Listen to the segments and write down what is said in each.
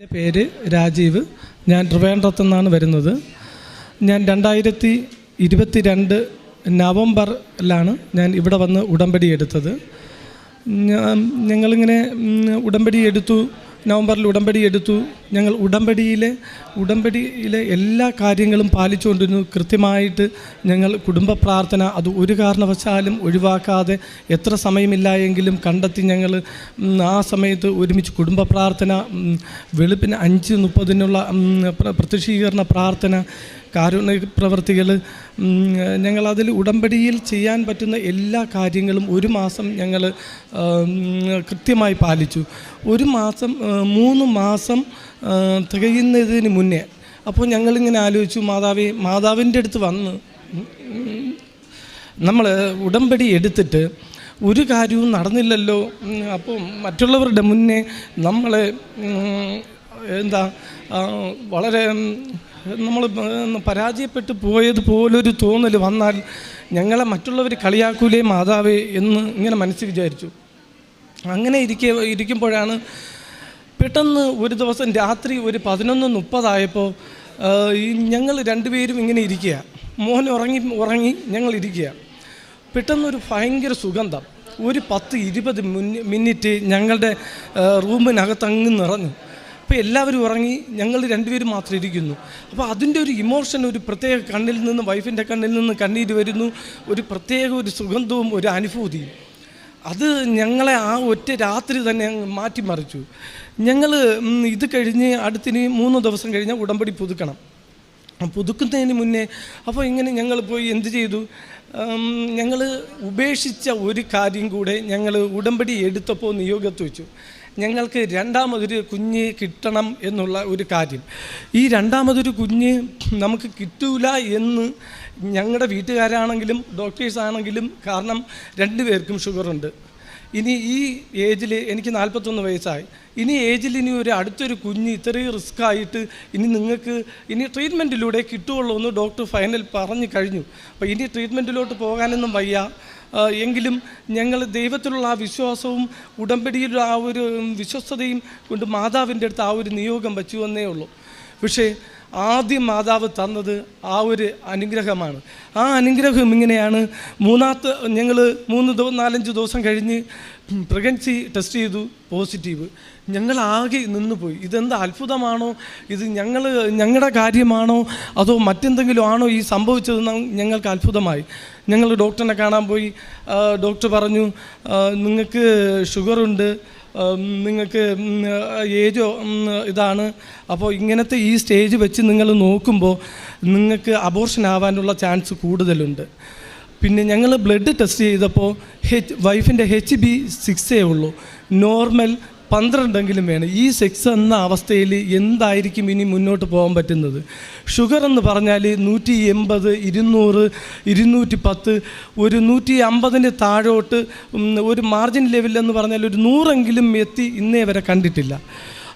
എന്റെ പേര് രാജീവ്. ഞാൻ ട്രിവാൻഡ്രത്തു നിന്നാണ് വരുന്നത്. ഞാൻ രണ്ടായിരത്തി ഇരുപത്തി രണ്ട് നവംബറിലാണ് ഞാൻ ഇവിടെ വന്ന് ഉടമ്പടി എടുത്തത്. ഞാൻ ഞങ്ങളിങ്ങനെ ഉടമ്പടി എടുത്തു നവംബറിൽ ഉടമ്പടി എടുത്തു. ഞങ്ങൾ ഉടമ്പടിയിലെ ഉടമ്പടിയിലെ എല്ലാ കാര്യങ്ങളും പാലിച്ചുകൊണ്ടിരുന്നു. കൃത്യമായിട്ട് ഞങ്ങൾ കുടുംബ പ്രാർത്ഥന അത് ഒരു കാരണവശാലും ഒഴിവാക്കാതെ എത്ര സമയമില്ല എങ്കിലും കണ്ടെത്തി ഞങ്ങൾ ആ സമയത്ത് ഒരുമിച്ച് കുടുംബ പ്രാർത്ഥന വെളുപ്പിന് അഞ്ച് മുപ്പതിനുള്ള പ്രത്യക്ഷീകരണ പ്രാർത്ഥന കാരുണ്യ പ്രവർത്തികൾ ഞങ്ങളതിൽ ഉടമ്പടിയിൽ ചെയ്യാൻ പറ്റുന്ന എല്ലാ കാര്യങ്ങളും ഒരു മാസം ഞങ്ങൾ കൃത്യമായി പാലിച്ചു. ഒരു മാസം മൂന്ന് മാസം തികയുന്നതിന് മുന്നേ അപ്പോൾ ഞങ്ങളിങ്ങനെ ആലോചിച്ചു മാതാവേ മാതാവിന്റെ അടുത്ത് വന്ന് നമ്മൾ ഉടമ്പടി എടുത്തിട്ട് ഒരു കാര്യവും നടന്നില്ലല്ലോ അപ്പോൾ മറ്റുള്ളവരുടെ മുന്നേ നമ്മളെ എന്താ വളരെ നമ്മൾ പരാജയപ്പെട്ടു പോയതുപോലൊരു തോന്നൽ വന്നാൽ ഞങ്ങളെ മറ്റുള്ളവർ കളിയാക്കൂലേ മാതാവേ എന്ന് ഇങ്ങനെ മനസ്സിൽ വിചാരിച്ചു. അങ്ങനെ ഇരിക്കെ ഇരിക്കുമ്പോഴാണ് പെട്ടെന്ന് ഒരു ദിവസം രാത്രി ഒരു പതിനൊന്ന് മുപ്പതായപ്പോൾ ഞങ്ങൾ രണ്ടുപേരും ഇങ്ങനെ ഇരിക്കുക. മോൻ ഉറങ്ങി ഉറങ്ങി ഞങ്ങൾ ഇരിക്കുക. പെട്ടെന്നൊരു ഭയങ്കര സുഗന്ധം. ഒരു പത്ത് ഇരുപത് മിനി- മിനിറ്റ് ഞങ്ങളുടെ റൂമിനകത്ത് അങ്ങ് നിറഞ്ഞു. അപ്പോൾ എല്ലാവരും ഉറങ്ങി ഞങ്ങൾ രണ്ടുപേരും മാത്രം ഇരിക്കുന്നു. അപ്പോൾ അതിന്റെ ഒരു ഇമോഷൻ ഒരു പ്രത്യേക കണ്ണിൽ നിന്ന് വൈഫിന്റെ കണ്ണിൽ നിന്ന് കണ്ണീര് വരുന്നു. ഒരു പ്രത്യേക ഒരു സുഗന്ധവും ഒരു അനുഭൂതിയും. അത് ഞങ്ങളെ ആ ഒറ്റ രാത്രി തന്നെ മാറ്റിമറിച്ചു. ഞങ്ങൾ ഇത് കഴിഞ്ഞ് അടുത്തിന് മൂന്ന് ദിവസം കഴിഞ്ഞാൽ ഉടമ്പടി പുതുക്കണം. പുതുക്കുന്നതിന് മുന്നേ അപ്പോൾ ഇങ്ങനെ ഞങ്ങൾ പോയി എന്ത് ചെയ്തു? ഞങ്ങൾ ഉപേക്ഷിച്ച ഒരു കാര്യം കൂടെ ഞങ്ങൾ ഉടമ്പടി എടുത്തപ്പോൾ നിയോഗത്ത് വെച്ചു. ഞങ്ങൾക്ക് രണ്ടാമതൊരു കുഞ്ഞ് കിട്ടണം എന്നുള്ള ഒരു കാര്യം. ഈ രണ്ടാമതൊരു കുഞ്ഞ് നമുക്ക് കിട്ടൂല എന്ന് ഞങ്ങളുടെ വീട്ടുകാരാണെങ്കിലും ഡോക്ടേഴ്സ് ആണെങ്കിലും കാരണം രണ്ടുപേർക്കും ഷുഗറുണ്ട് ഇനി ഈ ഏജിൽ എനിക്ക് നാൽപ്പത്തൊന്ന് വയസ്സായി. ഇനി ഏജിൽ ഇനി ഒരു അടുത്തൊരു കുഞ്ഞ് ഇത്രയും റിസ്ക് ആയിട്ട് ഇനി നിങ്ങൾക്ക് ഇനി ട്രീറ്റ്മെന്റിലൂടെ കിട്ടുകയുള്ളൂ എന്ന് ഡോക്ടർ ഫൈനൽ പറഞ്ഞു കഴിഞ്ഞു. അപ്പോൾ ഇനി ട്രീറ്റ്മെന്റിലോട്ട് പോകാനൊന്നും വയ്യ. എങ്കിലും ഞങ്ങൾ ദൈവത്തിലുള്ള ആ വിശ്വാസവും ഉടമ്പടിയിലുള്ള ആ ഒരു വിശ്വസ്തതയും കൊണ്ട് മാതാവിന്റെ അടുത്ത് ആ ഒരു നിയോഗം വച്ചു എന്നേ ഉള്ളൂ. പക്ഷേ ആദ്യം മാതാവ് തന്നത് ആ ഒരു അനുഗ്രഹമാണ്. ആ അനുഗ്രഹം ഇങ്ങനെയാണ്. മൂന്നാമത്തെ ഞങ്ങൾ മൂന്ന് ദിവസം നാലഞ്ച് ദിവസം കഴിഞ്ഞ് പ്രഗ്നൻസി ടെസ്റ്റ് ചെയ്തു പോസിറ്റീവ്. ഞങ്ങൾ ആകെ നിന്നുപോയി. ഇതെന്ത് അത്ഭുതമാണോ? ഇത് ഞങ്ങൾ ഞങ്ങളുടെ കാര്യമാണോ? അതോ മറ്റെന്തെങ്കിലും ആണോ ഈ സംഭവിച്ചതെന്ന് ഞങ്ങൾക്ക് അത്ഭുതമായി. ഞങ്ങൾ ഡോക്ടറിനെ കാണാൻ പോയി. ഡോക്ടർ പറഞ്ഞു നിങ്ങൾക്ക് ഷുഗറുണ്ട്. നിങ്ങൾക്ക് ഏജോ ഇതാണ്. അപ്പോൾ ഇങ്ങനത്തെ ഈ സ്റ്റേജ് വെച്ച് നിങ്ങൾ നോക്കുമ്പോൾ നിങ്ങൾക്ക് അബോർഷൻ ആവാനുള്ള ചാൻസ് കൂടുതലുണ്ട്. പിന്നെ ഞങ്ങൾ ബ്ലഡ് ടെസ്റ്റ് ചെയ്തപ്പോൾ ഹെച്ച് വൈഫിന്റെ എച്ച് ബി സിക്സേ ഉള്ളൂ. നോർമൽ പന്ത്രണ്ടെങ്കിലും വേണം. ഈ സെക്സ് എന്ന അവസ്ഥയിൽ എന്തായിരിക്കും ഇനി മുന്നോട്ട് പോകാൻ പറ്റുന്നത്? ഷുഗർ എന്ന് പറഞ്ഞാൽ നൂറ്റി എൺപത് ഇരുന്നൂറ് ഇരുന്നൂറ്റി പത്ത് ഒരു നൂറ്റി അമ്പതിന് താഴോട്ട് ഒരു മാർജിൻ ലെവലെന്ന് പറഞ്ഞാൽ ഒരു നൂറെങ്കിലും എത്തി ഇന്നേ വരെ കണ്ടിട്ടില്ല.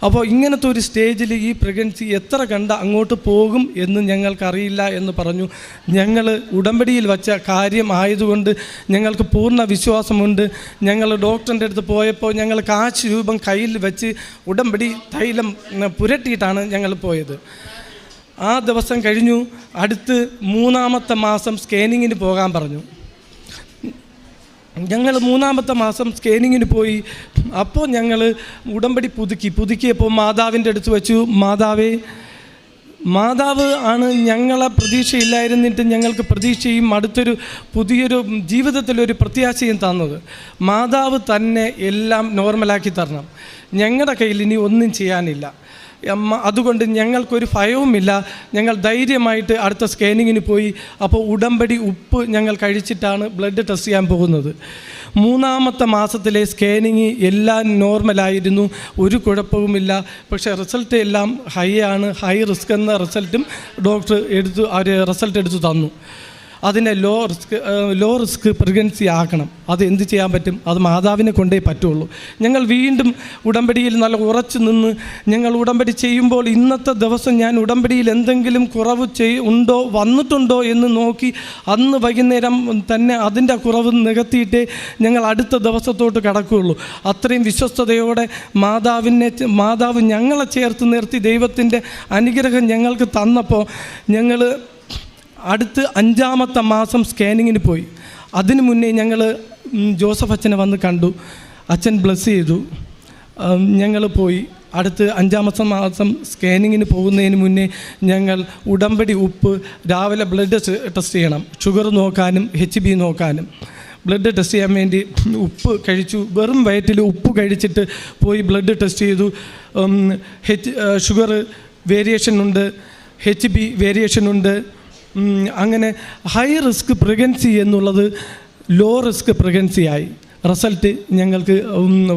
അപ്പോൾ ഇങ്ങനത്തെ ഒരു സ്റ്റേജിൽ ഈ പ്രഗ്നൻസി എത്ര കണ്ട അങ്ങോട്ട് പോകും എന്ന് ഞങ്ങൾക്കറിയില്ല എന്ന് പറഞ്ഞു. ഞങ്ങൾ ഉടമ്പടിയിൽ വച്ച കാര്യം ആയതുകൊണ്ട് ഞങ്ങൾക്ക് പൂർണ വിശ്വാസമുണ്ട്. ഞങ്ങൾ ഡോക്ടറിന്റെ അടുത്ത് പോയപ്പോൾ ഞങ്ങൾ കാശ് രൂപം കയ്യിൽ വെച്ച് ഉടമ്പടി തൈലം പുരട്ടിയിട്ടാണ് ഞങ്ങൾ പോയത്. ആ ദിവസം കഴിഞ്ഞു. അടുത്ത് മൂന്നാമത്തെ മാസം സ്കാനിങ്ങിന് പോകാൻ പറഞ്ഞു. ഞങ്ങൾ മൂന്നാമത്തെ മാസം സ്കാനിങ്ങിന് പോയി. അപ്പോൾ ഞങ്ങൾ ഉടമ്പടി പുതുക്കി. പുതുക്കിയപ്പോൾ മാതാവിന്റെ അടുത്ത് വെച്ചു മാതാവേ മാതാവ് ആണ് ഞങ്ങളെ പ്രതീക്ഷയില്ലായിരുന്നിട്ട് ഞങ്ങൾക്ക് പ്രതീക്ഷയും അടുത്തൊരു പുതിയൊരു ജീവിതത്തിലൊരു പ്രത്യാശയും തന്നത്. മാതാവ് തന്നെ എല്ലാം നോർമലാക്കി തരണം. ഞങ്ങളുടെ കയ്യിൽ ഇനി ഒന്നും ചെയ്യാനില്ല. അതുകൊണ്ട് ഞങ്ങൾക്കൊരു ഭയവുമില്ല. ഞങ്ങൾ ധൈര്യമായിട്ട് അടുത്ത സ്കാനിങ്ങിന് പോയി. അപ്പോൾ ഉടമ്പടി ഉപ്പ് ഞങ്ങൾ കഴിച്ചിട്ടാണ് ബ്ലഡ് ടെസ്റ്റ് ചെയ്യാൻ പോകുന്നത്. മൂന്നാമത്തെ മാസത്തിലെ സ്കാനിങ് എല്ലാം നോർമലായിരുന്നു. ഒരു കുഴപ്പവുമില്ല. പക്ഷേ റിസൾട്ട് എല്ലാം ഹൈ ആണ്. ഹൈ റിസ്ക് എന്ന റിസൾട്ടും ഡോക്ടർ എടുത്തു അവർ റിസൾട്ട് എടുത്തു തന്നു. അതിനെ low risk low risk pregnancy ആക്കണം. അത് എന്ത് ചെയ്യാൻ പറ്റും? അത് മാതാവിനെ കൊണ്ടേ പറ്റുള്ളൂ. ഞങ്ങൾ വീണ്ടും ഉടമ്പടിയിൽ നല്ല ഉറച്ചു നിന്ന് ഞങ്ങൾ ഉടമ്പടി ചെയ്യുമ്പോൾ ഇന്നത്തെ ദിവസം ഞാൻ ഉടമ്പടിയിൽ എന്തെങ്കിലും കുറവ് ചെയ് ഉണ്ടോ വന്നിട്ടുണ്ടോ എന്ന് നോക്കി അന്ന് വൈകുന്നേരം തന്നെ അതിന്റെ കുറവ് നികത്തിയിട്ടേ ഞങ്ങൾ അടുത്ത ദിവസത്തോട്ട് കടക്കുകയുള്ളൂ. അത്രയും വിശ്വസ്തയോടെ മാതാവിനെ മാതാവ് ഞങ്ങളെ ചേർത്ത് നിർത്തി ദൈവത്തിന്റെ അനുഗ്രഹം ഞങ്ങൾക്ക് തന്നപ്പോൾ ഞങ്ങൾ അടുത്ത് അഞ്ചാമത്തെ മാസം സ്കാനിങ്ങിന് പോയി. അതിനു മുന്നേ ഞങ്ങൾ ജോസഫ് അച്ഛനെ വന്ന് കണ്ടു. അച്ഛൻ ബ്ലസ് ചെയ്തു. ഞങ്ങൾ പോയി. അടുത്ത് അഞ്ചാമത്തെ മാസം സ്കാനിങ്ങിന് പോകുന്നതിന് മുന്നേ ഞങ്ങൾ ഉടമ്പടി ഉപ്പ് രാവിലെ ബ്ലഡ് ടെസ്റ്റ് ചെയ്യണം. ഷുഗർ നോക്കാനും എച്ച് ബി നോക്കാനും. ബ്ലഡ് ടെസ്റ്റ് ചെയ്യാൻ വേണ്ടി ഉപ്പ് കഴിച്ചു. വെറും വയറ്റിൽ ഉപ്പ് കഴിച്ചിട്ട് പോയി ബ്ലഡ് ടെസ്റ്റ് ചെയ്തു. ഹെച്ച് ഷുഗർ വേരിയേഷൻ ഉണ്ട്. എച്ച് ബി വേരിയേഷൻ ഉണ്ട്. അങ്ങനെ ഹൈ റിസ്ക് പ്രഗ്നൻസി എന്നുള്ളത് ലോ റിസ്ക് പ്രഗൻസി ആയി. റിസൾട്ട് ഞങ്ങൾക്ക്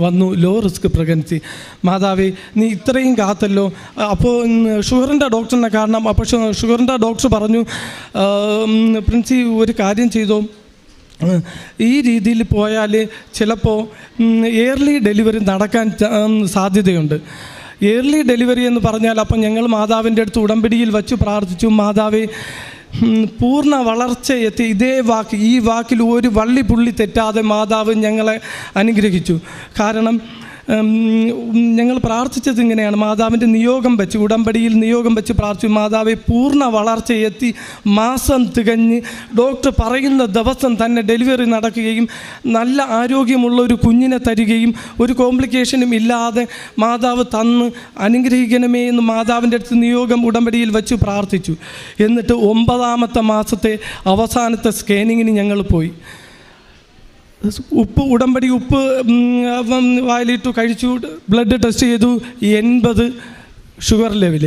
വന്നു ലോ റിസ്ക് പ്രഗ്നൻസി മാതാവേ നീ ഇത്രയും കാത്തല്ലോ. അപ്പോൾ ഷുഗറിന്റെ ഡോക്ടറിനെ കാരണം അപ്പോൾ ഷുഗറിന്റെ ഡോക്ടർ പറഞ്ഞു പ്രിൻസി ഒരു കാര്യം ചെയ്തോ. ഈ രീതിയിൽ പോയാൽ ചിലപ്പോൾ എയർലി ഡെലിവറി നടക്കാൻ സാധ്യതയുണ്ട്. എയർലി ഡെലിവറി എന്ന് പറഞ്ഞാൽ അപ്പം ഞങ്ങൾ മാതാവിന്റെ അടുത്ത് ഉടമ്പടിയിൽ വച്ച് പ്രാർത്ഥിച്ചു. മാതാവേ പൂർണ വളർച്ച എത്തി ഇതേ വാക്ക് ഈ വാക്കിൽ ഒരു വള്ളി പുള്ളി തെറ്റാതെ മാതാവ് ഞങ്ങളെ അനുഗ്രഹിച്ചു. കാരണം ഞങ്ങൾ പ്രാർത്ഥിച്ചത് ഇങ്ങനെയാണ്. മാതാവിന്റെ നിയോഗം വെച്ച് ഉടമ്പടിയിൽ നിയോഗം വെച്ച് പ്രാർത്ഥിച്ചു. മാതാവെ പൂർണ വളർച്ചയെത്തി മാസം തികഞ്ഞ് ഡോക്ടർ പറയുന്ന ദിവസം തന്നെ ഡെലിവറി നടക്കുകയും നല്ല ആരോഗ്യമുള്ള ഒരു കുഞ്ഞിനെ തരികയും ഒരു കോംപ്ലിക്കേഷനും ഇല്ലാതെ മാതാവ് തന്ന് അനുഗ്രഹിക്കണമേ എന്ന് മാതാവിന്റെ അടുത്ത് നിയോഗം ഉടമ്പടിയിൽ വെച്ച് പ്രാർത്ഥിച്ചു. എന്നിട്ട് ഒമ്പതാമത്തെ മാസത്തെ അവസാനത്തെ സ്കാനിങ്ങിന് ഞങ്ങൾ പോയി. ഉപ്പ് ഉടമ്പടി ഉപ്പ് വായിലിട്ടു കഴിച്ചു ബ്ലഡ് ടെസ്റ്റ് ചെയ്തു. എൺപത് ഷുഗർ ലെവൽ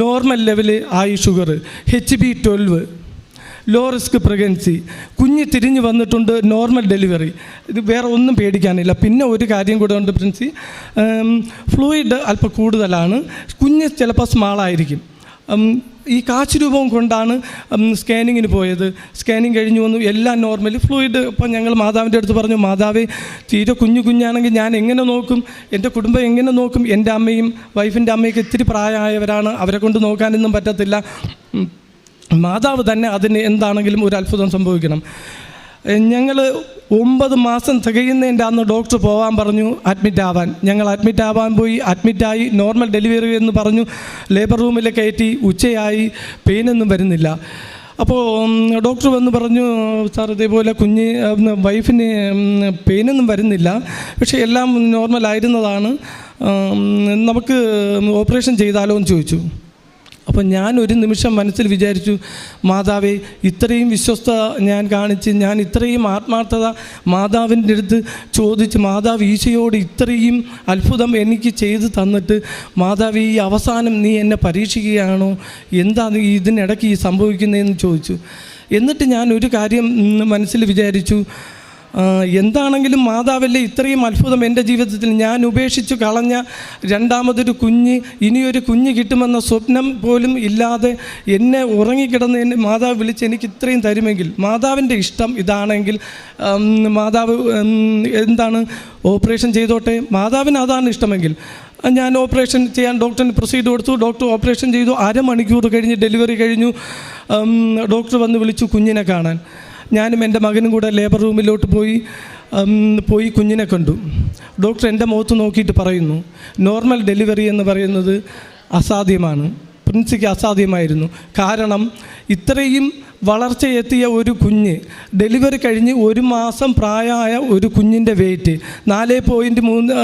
നോർമൽ ലെവൽ ആയി sugar H B twelve low risk pregnancy കുഞ്ഞ് തിരിഞ്ഞു വന്നിട്ടുണ്ട് നോർമൽ ഡെലിവറി ഇത് വേറെ ഒന്നും പേടിക്കാനില്ല. പിന്നെ ഒരു കാര്യം കൂടെ ഉണ്ട് പ്രിൻസി. ഫ്ലൂയിഡ് അല്പം കൂടുതലാണ്. കുഞ്ഞ് ചിലപ്പോൾ സ്മാളായിരിക്കും ഈ കാച്ച് രൂപം കൊണ്ടാണ് സ്കാനിങ്ങിന് പോയത്. സ്കാനിങ് കഴിഞ്ഞു വന്നു എല്ലാം നോർമലി. ഫ്ലൂയിഡ് ഇപ്പം ഞങ്ങൾ മാതാവിന്റെ അടുത്ത് പറഞ്ഞു മാതാവേ തീരെ കുഞ്ഞു കുഞ്ഞാണെങ്കിൽ ഞാൻ എങ്ങനെ നോക്കും? എന്റെ കുടുംബം എങ്ങനെ നോക്കും? എന്റെ അമ്മയും വൈഫിന്റെ അമ്മയൊക്കെ ഇത്തിരി പ്രായമായവരാണ് അവരെ കൊണ്ട് നോക്കാനൊന്നും പറ്റത്തില്ല. മാതാവ് തന്നെ അതിന് എന്താണെങ്കിലും ഒരു അത്ഭുതം സംഭവിക്കണം. ഞങ്ങൾ ഒമ്പത് മാസം തികയുന്നതിന്റെ അന്ന് ഡോക്ടർ പോകാൻ പറഞ്ഞു അഡ്മിറ്റ് ആവാൻ. ഞങ്ങൾ അഡ്മിറ്റ് ആവാൻ പോയി. അഡ്മിറ്റായി നോർമൽ ഡെലിവറി എന്ന് പറഞ്ഞു. ലേബർ റൂമിൽ കയറ്റി ഉച്ചയായി പെയിനൊന്നും വരുന്നില്ല. അപ്പോൾ ഡോക്ടർ വന്ന് പറഞ്ഞു സാർ ഇതേപോലെ കുഞ്ഞ് വൈഫിന് പെയിനൊന്നും വരുന്നില്ല. പക്ഷേ എല്ലാം നോർമലായിരുന്നതാണ് നമുക്ക് ഓപ്പറേഷൻ ചെയ്താലോ? എന്ന് ചോദിച്ചു. അപ്പം ഞാൻ ഒരു നിമിഷം മനസ്സിൽ വിചാരിച്ചു മാതാവേ ഇത്രയും വിശ്വസ്ത ഞാൻ കാണിച്ച് ഞാൻ ഇത്രയും ആത്മാർത്ഥത മാതാവിന്റെ അടുത്ത് ചോദിച്ച് മാതാവ് ഈശയോട് ഇത്രയും അത്ഭുതം എനിക്ക് ചെയ്തു തന്നിട്ട് മാതാവ് ഈ അവസാനം നീ എന്നെ പരീക്ഷിക്കുകയാണോ? എന്താണ് ഇതിനിടയ്ക്ക് ഈ സംഭവിക്കുന്നതെന്ന് ചോദിച്ചു. എന്നിട്ട് ഞാൻ ഒരു കാര്യം മനസ്സിൽ വിചാരിച്ചു എന്താണെങ്കിലും മാതാവല്ലേ ഇത്രയും അത്ഭുതം എന്റെ ജീവിതത്തിൽ. ഞാൻ ഉപേക്ഷിച്ച് കളഞ്ഞ രണ്ടാമതൊരു കുഞ്ഞ് ഇനിയൊരു കുഞ്ഞ് കിട്ടുമെന്ന സ്വപ്നം പോലും ഇല്ലാതെ എന്നെ ഉറങ്ങിക്കിടന്ന് എന്നെ മാതാവ് വിളിച്ച് എനിക്ക് ഇത്രയും തരുമെങ്കിൽ മാതാവിന്റെ ഇഷ്ടം ഇതാണെങ്കിൽ മാതാവ് എന്താണ് ഓപ്പറേഷൻ ചെയ്തോട്ടെ. മാതാവിന് അതാണ് ഇഷ്ടമെങ്കിൽ. ഞാൻ ഓപ്പറേഷൻ ചെയ്യാൻ ഡോക്ടറിന് പ്രൊസീഡ് കൊടുത്തു. ഡോക്ടർ ഓപ്പറേഷൻ ചെയ്തു. അരമണിക്കൂർ കഴിഞ്ഞ് ഡെലിവറി കഴിഞ്ഞു. ഡോക്ടർ വന്ന് വിളിച്ചു കുഞ്ഞിനെ കാണാൻ. ഞാനും എന്റെ മകനും കൂടെ ലേബർ റൂമിലോട്ട് പോയി പോയി കുഞ്ഞിനെ കണ്ടു. ഡോക്ടർ എന്റെ മുഖത്ത് നോക്കിയിട്ട് പറയുന്നു നോർമൽ ഡെലിവറി എന്ന് പറയുന്നത് അസാധ്യമാണ്. പ്രിൻസിക്ക് അസാധ്യമായിരുന്നു. കാരണം ഇത്രയും വളർച്ചയെത്തിയ ഒരു കുഞ്ഞ് ഡെലിവറി കഴിഞ്ഞ് ഒരു മാസം പ്രായമായ ഒരു കുഞ്ഞിന്റെ വെയിറ്റ് നാല് പോയിന്റ് മൂന്ന്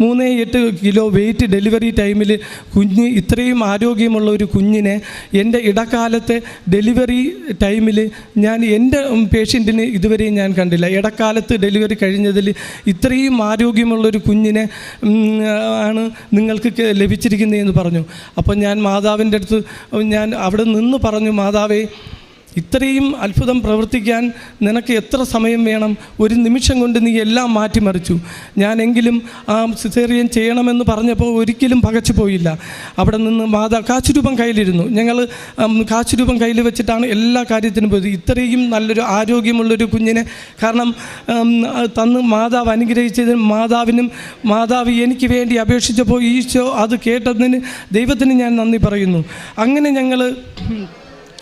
മൂന്ന് എട്ട് കിലോ വെയിറ്റ് ഡെലിവറി ടൈമിൽ കുഞ്ഞ് ഇത്രയും ആരോഗ്യമുള്ള ഒരു കുഞ്ഞിനെ എന്റെ ഇടക്കാലത്തെ ഡെലിവറി ടൈമിൽ ഞാൻ എന്റെ പേഷ്യന്റിന് ഇതുവരെയും ഞാൻ കണ്ടില്ല. ഇടക്കാലത്ത് ഡെലിവറി കഴിഞ്ഞതിൽ ഇത്രയും ആരോഗ്യമുള്ളൊരു കുഞ്ഞിനെ ആണ് നിങ്ങൾക്ക് ലഭിച്ചിരിക്കുന്നതെന്ന് പറഞ്ഞു. അപ്പോൾ ഞാൻ മാതാവിന്റെ അടുത്ത് ഞാൻ അവിടെ നിന്ന് പറഞ്ഞു മാതാവേ ഇത്രയും അത്ഭുതം പ്രവർത്തിക്കാൻ നിനക്ക് എത്ര സമയം വേണം? ഒരു നിമിഷം കൊണ്ട് നീ എല്ലാം മാറ്റിമറിച്ചു. ഞാനെങ്കിലും ആ സിസേറിയൻ ചെയ്യണമെന്ന് പറഞ്ഞപ്പോൾ ഒരിക്കലും പകച്ചു പോയില്ല. അവിടെ നിന്ന് മാതാ കാശുരൂപം കയ്യിലിരുന്നു. ഞങ്ങൾ കാശുരൂപം കയ്യിൽ വെച്ചിട്ടാണ് എല്ലാ കാര്യത്തിനും പോയത്. ഇത്രയും നല്ലൊരു ആരോഗ്യമുള്ളൊരു കുഞ്ഞിനെ കാരണം തന്ന് മാതാവ് അനുഗ്രഹിച്ചതിന് മാതാവിനും മാതാവ് എനിക്ക് വേണ്ടി അപേക്ഷിച്ചപ്പോൾ ഈശോ അത് കേട്ടതിന് ദൈവത്തിന് ഞാൻ നന്ദി പറയുന്നു. അങ്ങനെ ഞങ്ങൾ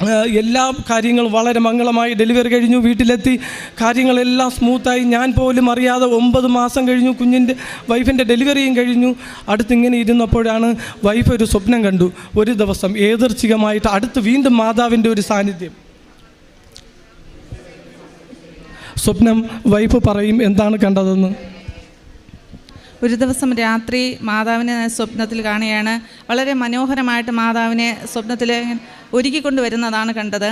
എല്ലാ കാര്യങ്ങളും വളരെ മംഗളമായി ഡെലിവറി കഴിഞ്ഞു വീട്ടിലെത്തി. കാര്യങ്ങളെല്ലാം സ്മൂത്തായി ഞാൻ പോലും അറിയാതെ ഒമ്പത് മാസം കഴിഞ്ഞു കുഞ്ഞിന്റെ വൈഫിന്റെ ഡെലിവറിയും കഴിഞ്ഞു. അടുത്തിങ്ങനെ ഇരുന്നപ്പോഴാണ് വൈഫ് ഒരു സ്വപ്നം കണ്ടു. ഒരു ദിവസം ഏതർച്ഛികമായിട്ട് അടുത്ത് വീണ്ടും മാതാവിന്റെ ഒരു സാന്നിധ്യം. സ്വപ്നം വൈഫ് പറയും എന്താണ് കണ്ടതെന്ന്? ഒരു ദിവസം രാത്രി മാതാവിനെ സ്വപ്നത്തിൽ കാണുകയാണ്. വളരെ മനോഹരമായിട്ട് മാതാവിനെ സ്വപ്നത്തിൽ ഒരുക്കിക്കൊണ്ട് വരുന്നതാണ് കണ്ടത്.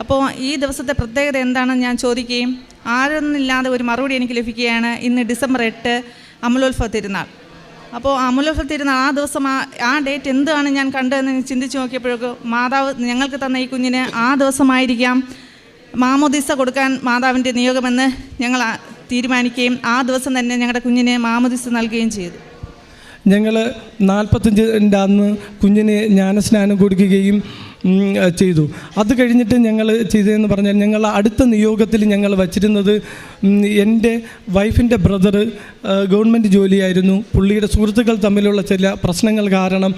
അപ്പോൾ ഈ ദിവസത്തെ പ്രത്യേകത എന്താണെന്ന് ഞാൻ ചോദിക്കുകയും ആരൊന്നില്ലാതെ ഒരു മറുപടി എനിക്ക് ലഭിക്കുകയാണ് ഇന്ന് ഡിസംബർ എട്ട് അമലോത്സവ തിരുനാൾ. അപ്പോൾ അമലോത്സവ തിരുനാൾ ആ ദിവസം ആ ആ ഡേറ്റ് എന്താണ് ഞാൻ കണ്ടതെന്ന് ചിന്തിച്ച് നോക്കിയപ്പോഴേക്കും മാതാവ് ഞങ്ങൾക്ക് തന്ന ഈ കുഞ്ഞിന് ആ ദിവസമായിരിക്കാം. മാമോദിസ കൊടുക്കാൻ മാതാവിന്റെ നിയോഗമെന്ന് ഞങ്ങൾ തീരുമാനിക്കുകയും ആ ദിവസം തന്നെ ഞങ്ങളുടെ കുഞ്ഞിനെ മാമദിസ് നൽകുകയും ചെയ്തു. ഞങ്ങൾ നാൽപ്പത്തഞ്ചിന്റെ അന്ന് കുഞ്ഞിന് ജ്ഞാനസ്നാനം കൊടുക്കുകയും ചെയ്തു. അത് കഴിഞ്ഞിട്ട് ഞങ്ങൾ ചെയ്തതെന്ന് പറഞ്ഞാൽ ഞങ്ങൾ അടുത്ത നിയോഗത്തിൽ ഞങ്ങൾ വച്ചിരുന്നത് എന്റെ വൈഫിന്റെ ബ്രദർ ഗവൺമെന്റ് ജോലിയായിരുന്നു. പുള്ളിയുടെ സുഹൃത്തുക്കൾ തമ്മിലുള്ള ചില പ്രശ്നങ്ങൾ കാരണം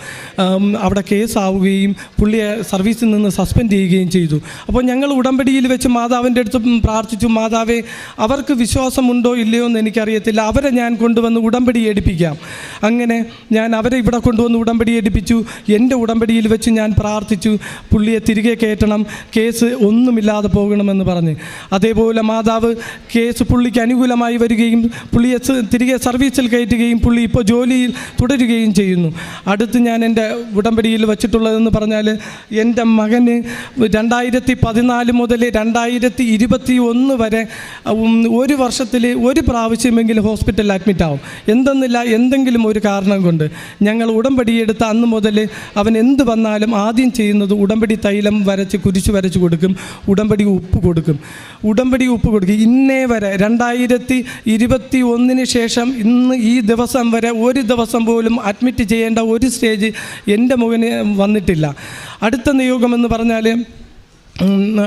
അവിടെ കേസാവുകയും പുള്ളിയെ സർവീസിൽ നിന്ന് സസ്പെൻഡ് ചെയ്യുകയും ചെയ്തു. അപ്പോൾ ഞങ്ങൾ ഉടമ്പടിയിൽ വെച്ച് മാതാവിന്റെ അടുത്ത് പ്രാർത്ഥിച്ചു. മാതാവേ അവർക്ക് വിശ്വാസമുണ്ടോ ഇല്ലയോ എന്ന് എനിക്കറിയത്തില്ല. അവരെ ഞാൻ കൊണ്ടുവന്ന് ഉടമ്പടി എടുപ്പിക്കാം അങ്ങനെ ഞാൻ അവരെ ഇവിടെ കൊണ്ടുവന്ന് ഉടമ്പടി എടുപ്പിച്ചു എന്റെ ഉടമ്പടിയിൽ വെച്ച് ഞാൻ പ്രാർത്ഥിച്ചു. പുള്ളിയെ തിരികെ കയറ്റണം കേസ് ഒന്നുമില്ലാതെ പോകണമെന്ന് പറഞ്ഞ്. അതേപോലെ മാതാവ് കേസ് പുള്ളിക്ക് അനുകൂലമായി വരികയും പുള്ളിയെ തിരികെ സർവീസിൽ കയറ്റുകയും പുള്ളി ഇപ്പോൾ ജോലിയിൽ തുടരുകയും ചെയ്യുന്നു. അടുത്ത് ഞാൻ എന്റെ ഉടമ്പടിയിൽ വച്ചിട്ടുള്ളതെന്ന് പറഞ്ഞാൽ എന്റെ മകന് രണ്ടായിരത്തി പതിനാല് മുതൽ രണ്ടായിരത്തി ഇരുപത്തി ഒന്ന് വരെ ഒരു വർഷത്തിൽ ഒരു പ്രാവശ്യമെങ്കിലും ഹോസ്പിറ്റലിൽ അഡ്മിറ്റ് ആവും. എന്തെന്നില്ല എന്തെങ്കിലും ഒരു കാരണം കൊണ്ട് ഞങ്ങൾ ഉടമ്പടി എടുത്ത അന്ന് മുതൽ അവൻ എന്ത് വന്നാലും ആദ്യം ചെയ്യുന്നത് ഉടമ്പടി തൈലം വരച്ച് കുരിശ് വരച്ച് കൊടുക്കും ഉടമ്പടി ഉപ്പ് കൊടുക്കും. ഉടമ്പടി ഉപ്പ് കൊടുക്കും. ഇന്നേ വരെ രണ്ടായിരത്തി ഇരുപത്തി ഒന്നിന് ശേഷം ഇന്ന് ഈ ദിവസം വരെ ഒരു ദിവസം പോലും അഡ്മിറ്റ് ചെയ്യേണ്ട ഒരു സ്റ്റേജ് എന്റെ മുഖന് വന്നിട്ടില്ല. അടുത്ത നിയോഗം എന്ന് പറഞ്ഞാൽ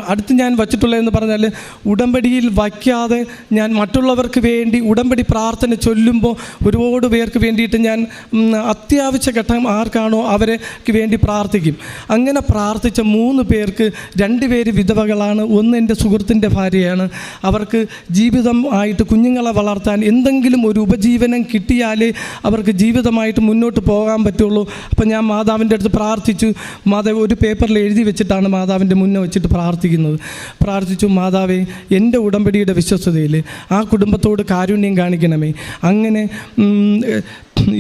അടുത്ത് ഞാൻ വച്ചിട്ടുള്ളതെന്ന് പറഞ്ഞാൽ ഉടമ്പടിയിൽ വയ്ക്കാതെ ഞാൻ മറ്റുള്ളവർക്ക് വേണ്ടി ഉടമ്പടി പ്രാർത്ഥന ചൊല്ലുമ്പോൾ ഒരുപാട് പേർക്ക് വേണ്ടിയിട്ട് ഞാൻ അത്യാവശ്യ ഘട്ടം ആർക്കാണോ അവർക്ക് വേണ്ടി പ്രാർത്ഥിക്കും. അങ്ങനെ പ്രാർത്ഥിച്ച മൂന്ന് പേർക്ക് രണ്ട് പേര് വിധവകളാണ്. ഒന്ന് എന്റെ സുഹൃത്തിന്റെ ഭാര്യയാണ്. അവർക്ക് ജീവിതം ആയിട്ട് കുഞ്ഞുങ്ങളെ വളർത്താൻ എന്തെങ്കിലും ഒരു ഉപജീവനം കിട്ടിയാലേ അവർക്ക് ജീവിതമായിട്ട് മുന്നോട്ട് പോകാൻ പറ്റുള്ളൂ. അപ്പം ഞാൻ മാതാവിന്റെ അടുത്ത് പ്രാർത്ഥിച്ചു. മാതാവ് ഒരു പേപ്പറിൽ എഴുതി വെച്ചിട്ടാണ് മാതാവിന്റെ മുന്നേ വെച്ചിട്ട് പ്രാർത്ഥിക്കുന്നത്. പ്രാർത്ഥിച്ചു മാതാവേ എന്റെ ഉടമ്പടിയുടെ വിശ്വസ്തതയിൽ ആ കുടുംബത്തോട് കാരുണ്യം കാണിക്കണമേ. അങ്ങനെ